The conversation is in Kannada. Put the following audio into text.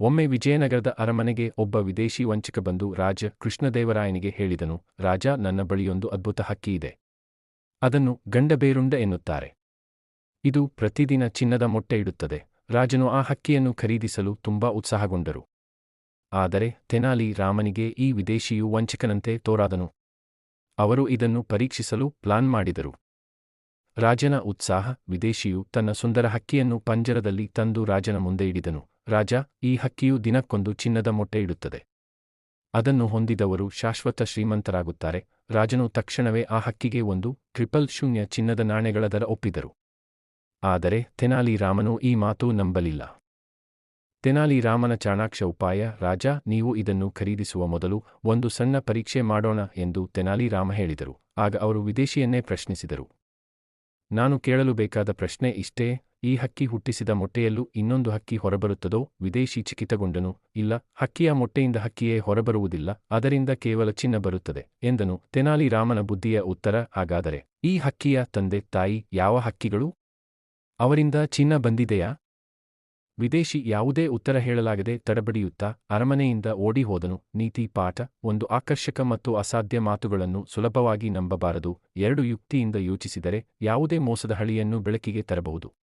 ಒಮ್ಮೆ ವಿಜಯನಗರದ ಅರಮನೆಗೆ ಒಬ್ಬ ವಿದೇಶಿ ವಂಚಕ ಬಂದು ರಾಜ ಕೃಷ್ಣದೇವರಾಯನಿಗೆ ಹೇಳಿದನು, ರಾಜ, ನನ್ನ ಬಳಿಯೊಂದು ಅದ್ಭುತ ಹಕ್ಕಿ ಇದೆ. ಅದನ್ನು ಗಂಡಬೇರುಂಡ ಎನ್ನುತ್ತಾರೆ. ಇದು ಪ್ರತಿದಿನ ಚಿನ್ನದ ಮೊಟ್ಟೆ ಇಡುತ್ತದೆ. ರಾಜನು ಆ ಹಕ್ಕಿಯನ್ನು ಖರೀದಿಸಲು ತುಂಬಾ ಉತ್ಸಾಹಗೊಂಡರು. ಆದರೆ ತೆನಾಲಿ ರಾಮನಿಗೆ ಈ ವಿದೇಶಿಯು ವಂಚಕನಂತೆ ತೋರಾದನು. ಅವರು ಇದನ್ನು ಪರೀಕ್ಷಿಸಲು ಪ್ಲಾನ್ ಮಾಡಿದರು. ರಾಜನ ಉತ್ಸಾಹ, ವಿದೇಶಿಯು ತನ್ನ ಸುಂದರ ಹಕ್ಕಿಯನ್ನು ಪಂಜರದಲ್ಲಿ ತಂದು ರಾಜನ ಮುಂದೆ ಇಡಿದನು. ರಾಜ, ಈ ಹಕ್ಕಿಯು ದಿನಕ್ಕೊಂದು ಚಿನ್ನದ ಮೊಟ್ಟೆ ಇಡುತ್ತದೆ. ಅದನ್ನು ಹೊಂದಿದವರು ಶಾಶ್ವತ ಶ್ರೀಮಂತರಾಗುತ್ತಾರೆ. ರಾಜನು ತಕ್ಷಣವೇ ಆ ಹಕ್ಕಿಗೆ ಒಂದು ಟ್ರಿಪಲ್ ಶೂನ್ಯ ಚಿನ್ನದ ನಾಣ್ಯಗಳ ದರ ಒಪ್ಪಿದರು. ಆದರೆ ತೆನಾಲಿ ರಾಮನು ಈ ಮಾತು ನಂಬಲಿಲ್ಲ. ತೆನಾಲಿ ರಾಮನ ಚಾಣಾಕ್ಷ ಉಪಾಯ, ರಾಜ, ನೀವು ಇದನ್ನು ಖರೀದಿಸುವ ಮೊದಲು ಒಂದು ಸಣ್ಣ ಪರೀಕ್ಷೆ ಮಾಡೋಣ ಎಂದು ತೆನಾಲಿ ರಾಮ ಹೇಳಿದರು. ಆಗ ಅವರು ವಿದೇಶಿಯನ್ನೇ ಪ್ರಶ್ನಿಸಿದರು. ನಾನು ಕೇಳಲು ಬೇಕಾದ ಪ್ರಶ್ನೆ ಇಷ್ಟೇ ಈ ಹಕ್ಕಿ ಹುಟ್ಟಿಸಿದ ಮೊಟ್ಟೆಯಲ್ಲೂ ಇನ್ನೊಂದು ಹಕ್ಕಿ ಹೊರಬರುತ್ತದೋ? ವಿದೇಶಿ ಚಿಕಿತಗೊಂಡನು ಇಲ್ಲ, ಹಕ್ಕಿಯ ಮೊಟ್ಟೆಯಿಂದ ಹಕ್ಕಿಯೇ ಹೊರಬರುವುದಿಲ್ಲ, ಅದರಿಂದ ಕೇವಲ ಚಿನ್ನ ಬರುತ್ತದೆ, ಎಂದನು. ತೆನಾಲಿ ರಾಮನ ಬುದ್ಧಿಯ ಉತ್ತರ ಹಾಗಾದರೆ, ಈ ಹಕ್ಕಿಯ ತಂದೆ ತಾಯಿ ಯಾವ ಹಕ್ಕಿಗಳು? ಅವರಿಂದ ಚಿನ್ನ ಬಂದಿದೆಯಾ? ವಿದೇಶಿ ಯಾವುದೇ ಉತ್ತರ ಹೇಳಲಾಗದೆ ತಡಬಡಿಯುತ್ತಾ ಅರಮನೆಯಿಂದ ಓಡಿ ಹೋದನು. ನೀತಿ ಪಾಠ, ಒಂದು ಆಕರ್ಷಕ ಮತ್ತು ಅಸಾಧ್ಯ ಮಾತುಗಳನ್ನು ಸುಲಭವಾಗಿ ನಂಬಬಾರದು. ಎರಡು ಯುಕ್ತಿಯಿಂದ ಯೋಚಿಸಿದರೆ ಯಾವುದೇ ಮೋಸದ ಹಳಿಯನ್ನು ಬೆಳಕಿಗೆ ತರಬಹುದು.